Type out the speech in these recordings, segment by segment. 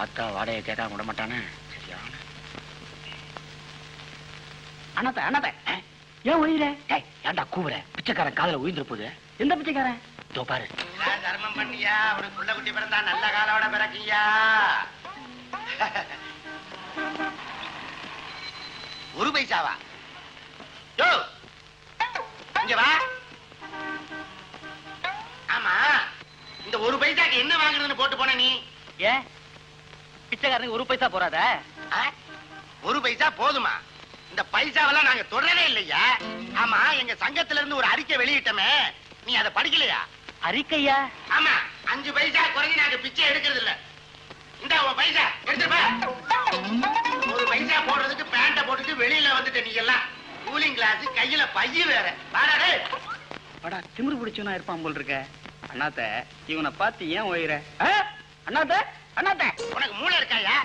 பார்த்தா வாடகை கேட்காம விட மாட்டானே சரியான அண்ணாத்த அண்ணாத்த. ஏன் ஒழியிற? ஏய் ஏன்டா கூவுற? பிச்சைக்காரன் காதுல உயிர்ந்துரு போகுது. எந்த பிச்சைக்காரன்? இதோ பாரு. தர்மம் பண்ணியா? உனக்கு புள்ள குட்டி பிறந்தா நல்ல காலோட பிறக்கியா? ஒரு பைசாவா? யோ! இங்க வா. ஆமா. இந்த ஒரு பைசாக்கு என்ன வாங்குறதுன்னு போட்டு போன நீ? ஏன்? பிச்சைக்காரனுக்கு ஒரு பைசா போறாத? ஒரு பைசா போதுமா? இந்த பைசாவெல்லாம் நாங்க தொடரவே இல்லையா? ஆமா எங்க சங்கத்துல இருந்து ஒரு அறிக்கை வெளியிட்டமே. நீ அதை படிக்கலையா? அறிக்கையா? ஆமா அஞ்சு பைசா குறைஞ்சு நாங்க பிச்சை எடுக்கிறது இல்ல. இந்த உன் பைசா எடுத்துப்பா ஒரு பைசா போடுறதுக்கு பேண்ட போட்டுட்டு வெளியில வந்துட்ட நீ எல்லாம். கூலிங் கிளாஸ் கையில பைய வேற. வாடா டேய். படா திமிரு பிடிச்சவனா இருப்பான் போல் இருக்க. அண்ணாத்த இவனை பார்த்து ஏன் ஒழியிற அண்ணாத்த? அண்ணாத்த உனக்கு மூளை இருக்காயா?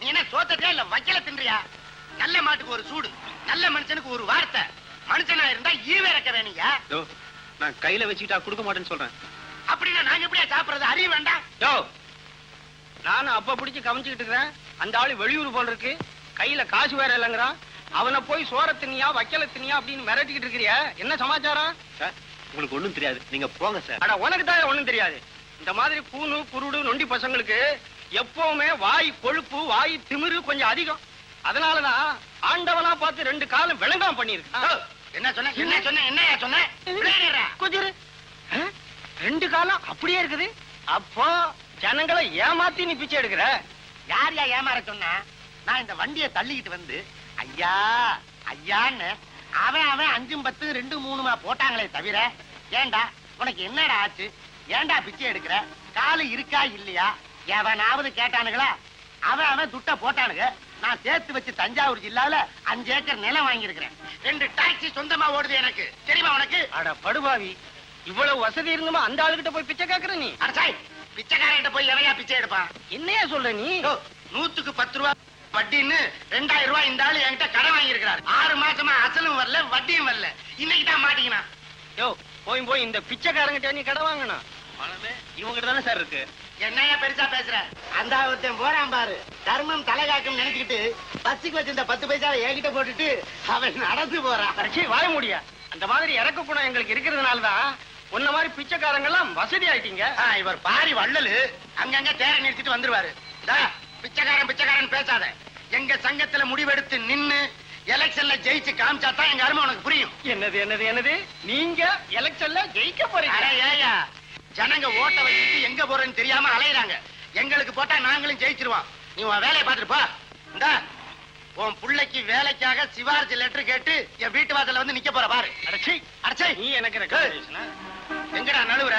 நீ என்ன சோத்தட்டியா இல்ல வைக்கல தின்றியா? நல்ல மாட்டுக்கு ஒரு சூடு நல்ல மனுஷனுக்கு ஒரு வார்த்தை. மனுஷனா இருந்தா ஈவே இறக்க வேணியா நான் கையில வச்சுக்கிட்டா கொடுக்க மாட்டேன்னு சொல்றேன். அப்படின்னா நாங்க எப்படியா சாப்பிடுறது? அறிய வேண்டாம் யோ நானும் அப்ப பிடிச்சு கவனிச்சுக்கிட்டு இருக்கிறேன். அந்த ஆளு வெளியூர் போல் இருக்கு. கையில காசு வேற இல்லைங்கிறான் அவனை போய் சோற தினியா வைக்கல தினியா அப்படின்னு மிரட்டிக்கிட்டு இருக்கிறிய? என்ன சமாச்சாரம்? சார் உங்களுக்கு ஒண்ணும் தெரியாது. நீங்க போங்க சார். அட உனக்கு தான் ஒண்ணும் தெரியாது. இந்த மாதிரி கூனு குருடு நொண்டி பசங்களுக்கு எப்பவுமே வாய் கொழுப்பு வாய் திமிரு கொஞ்சம் அதிகம். அதனாலதான் ஆண்டவனா பார்த்து ரெண்டு காலம் விளங்காம ஓ, பண்ணிருக்கு என்ன சொன்ன? என்ன சொன்ன? என்னையா சொன்ன. கொஞ்சம்? ரெண்டு காலம் அப்படியே இருக்குது. அப்போ ஜனங்களை ஏமாத்தி நீ பிச்சை எடுக்கிற? யார் யா ஏமாற சொன்னா? நான் இந்த வண்டியை தள்ளிக்கிட்டு வந்து ஐயா ஐயான்னு அவன் அவன் அஞ்சும் பத்து ரெண்டு மூணுமா போட்டாங்களே தவிர ஏண்டா உனக்கு என்னடா ஆச்சு? ஏண்டா பிச்சை எடுக்கிற? காலு இருக்கா இல்லையா? எவனாவது கேட்டானுங்களா? அவன் அவன் துட்ட போட்டானுங்க. நான் சேர்த்து வச்சு தஞ்சாவூர் ஜில்லால அஞ்சு ஏக்கர் நிலம் வாங்கியிருக்கிறேன். ரெண்டு டாக்ஸி சொந்தமா ஓடுது எனக்கு. தெரியுமா உனக்கு? அட படுபாவி இவ்வளவு வசதி இருந்துமா அந்த ஆளுகிட்ட போய் பிச்சை கேக்குற நீ? அரசாய் பிச்சைக்காரன்ட்ட போய் எவையா பிச்சை எடுப்பான்? என்னையா சொல்ற நீ? யோ, நூத்துக்கு பத்து ரூபா வட்டின்னு ரெண்டாயிரம் ரூபாய் இந்த ஆளு என்கிட்ட கடன் வாங்கியிருக்கிறாரு. ஆறு மாசமா அசலும் வரல வட்டியும் வரல. இன்னைக்கு தான் மாட்டீங்கன்னா யோ போய் போய் இந்த பிச்சைக்காரங்கிட்ட நீ கடை வாங்கணும். பணமே இவங்கிட்ட தானே சார் இருக்கு? என்னையா பெருசா பேசுற? அந்த ஒருத்தன் போறான் பாரு. தர்மம் தலைகாக்கும் நினைச்சுக்கிட்டு பஸ்ஸுக்கு வச்சிருந்த பத்து பைசா என்கிட்ட போட்டுட்டு அவன் நடந்து போறான். அடச்சே வாய முடியா. அந்த மாதிரி இறக்க குணம் எங்களுக்கு இருக்கிறதுனால தான் உன்ன மாதிரி பிச்சைக்காரங்க எல்லாம் வசதி ஆயிட்டீங்க. இவர் பாரி வள்ளலு. அங்கங்க தேர நிறுத்திட்டு வந்துருவாரு. பிச்சைக்காரன் பிச்சைக்காரன் பேசாத. எங்க சங்கத்துல முடிவெடுத்து நின்னு எலெக்ஷன்ல ஜெயிச்சு காமிச்சா தான் எங்க அருமை உனக்கு புரியும். என்னது என்னது என்னது? நீங்க எலெக்ஷன்ல ஜெயிக்க போறீங்க. ஏயா ஜனங்க ஓட்ட வச்சுட்டு எங்க போறேன்னு தெரியாம அலையறாங்க. எங்களுக்கு போட்டா நாங்களும் ஜெயிச்சிருவோம். நீ உன் வேலையை பார்த்துட்டு போ. இந்தா உன் புள்ளைக்கு வேலைக்காக சிவார்ஜி லெட்டர் கேட்டு என் வீட்டு வாசல்ல வந்து நிக்க போற பாரு. அடச்சே அடச்சே. நீ எனக்கு எங்கடா நழுவுற?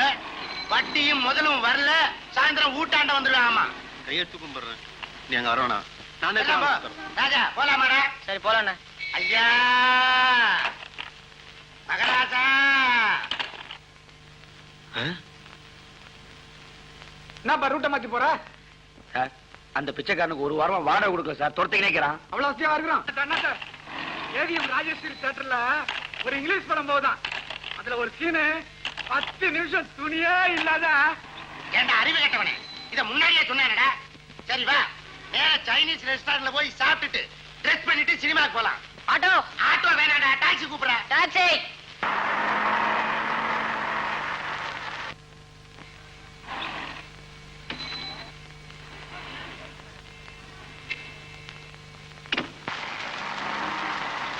வட்டியும் முதலும் வரல. சாயந்தரம் ஊட்டாண்ட வந்துடுவேன் ஆமா கையெடுத்து கும்பிடுறேன். நீ அங்க நானே போ. ராஜா போலாமாடா? சரி போலாண்ணே. ஐயா! மகராஜா! என்னப்பா ரூட்டை மாத்தி போற? சார் அந்த பிச்சைக்காரனுக்கு ஒரு வாரமா வாடகை கொடுக்க சார். துரத்தி நினைக்கிறான் அவ்வளவு வசதியா இருக்கிறோம் அண்ணா சார். ஏவிஎம் ராஜேஸ்வரி தியேட்டர்ல ஒரு இங்கிலீஷ் படம் போகுதான். அதுல ஒரு சீனு பத்து நிமிஷம் துணியே இல்லாத ஏண்டா அறிவு கேட்டவனே? இத முன்னாடியே சொன்னானடா. சரி வா. நேரா சைனீஸ் ரெஸ்டாரண்ட்ல போய் சாப்பிட்டுட்டு ட்ரெஸ் பண்ணிட்டு சினிமாக்கு போலாம். ஆட்டோ. ஆட்டோ வேணாடா டாக்ஸி கூப்பிடுறேன். டாக்ஸி